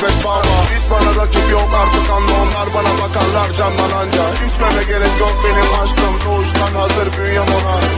elbet var ama Hiç bana rakip yok artık anla. Onlar bana bakarlar candan anca. Gerek yok benim aşkım. Doğuştan hazır büyüyem ona.